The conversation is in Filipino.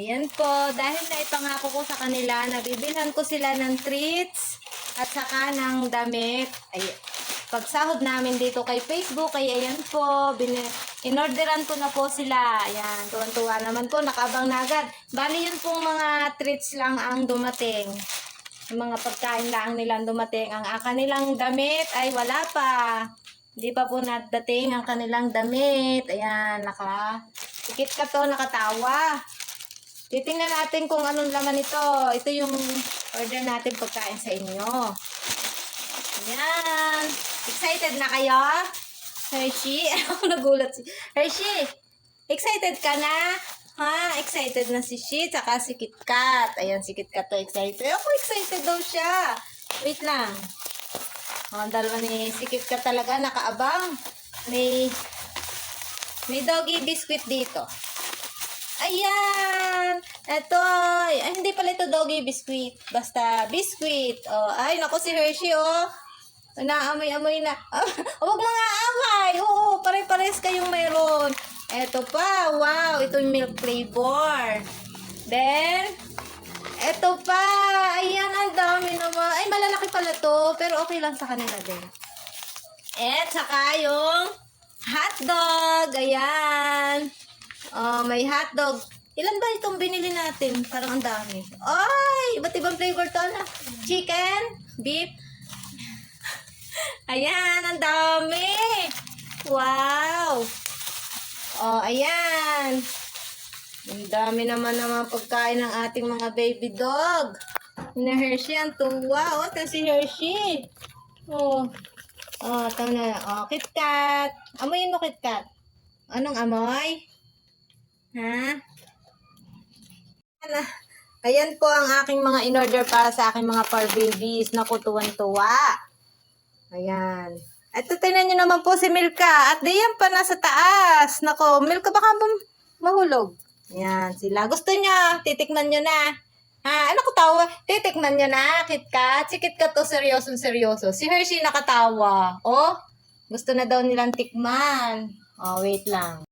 Ayan po, dahil na ipangako ko sa kanila, nabibilhan ko sila ng treats at saka ng damit. Ay, pagsahod namin dito kay Facebook, ay ayan po, bin inorderan ko na po sila. Ayan, tuwan-tuwa naman po, nakabang na agad. Bali yun pong mga treats lang ang dumating. Yung mga pagkain lang nilang dumating. Ang, ang kanilang damit ay wala pa. Hindi pa po nadating ang kanilang damit. Ayan, naka... Tikit ka to, nakatawa. Titingnan natin kung anong laman ito. Ito yung order natin pagkain sa inyo. Ayan. Excited na kayo? Hershey? Ako nagulat si... Hershey! Excited ka na? Ha? Excited na si Shi, tsaka si KitKat. Ayan, si KitKat to excited. Ako excited daw siya. Wait lang. Oh, dalawa ni si KitKat talaga nakaabang. May may doggy biscuit dito. Ayan! Ito, ay, hindi pala ito doggy biscuit. Basta biscuit. Oh, ay, nako si Hershey, oh. Naamoy-amoy na. Ah, huwag mga amay. Oo, pare-pares kayong mayroon. Ito pa, wow. Ito yung milk flavor. Then, ito pa. Ayan, ang dami naman. Ay, malalaki pala to. Pero okay lang sa kanila din. At saka yung hotdog. Ayan. Oh, may hotdog. Ilan ba itong binili natin? Parang ang dami. Ay, iba't ibang flavor to na. Chicken, beef. Ayan, ang dami. Wow. Oh, ayan. Ang dami naman ng pagkain ng ating mga baby dog. Na Hershey, ang tuwa. Oh, ito si Hershey. Oh. Oh, ito na. Oh, KitKat. Amoyin mo, KitKat. Anong amoy? Ha? Ano? Ayan po ang aking mga in-order para sa aking mga babies. Naku, tuwan-tuwa. Ayan. Ito, tingnan nyo naman po si Milka. At diyan pa nasa taas. Nako, Milka baka mahulog. Ayan, sila. Gusto nyo, titikman nyo na. Ha, ano ko tawa? Titikman nyo na, KitKat. Si KitKat to seryosong seryoso. Si Hershey nakatawa. Oh, gusto na daw nilang tikman. Oh, wait lang.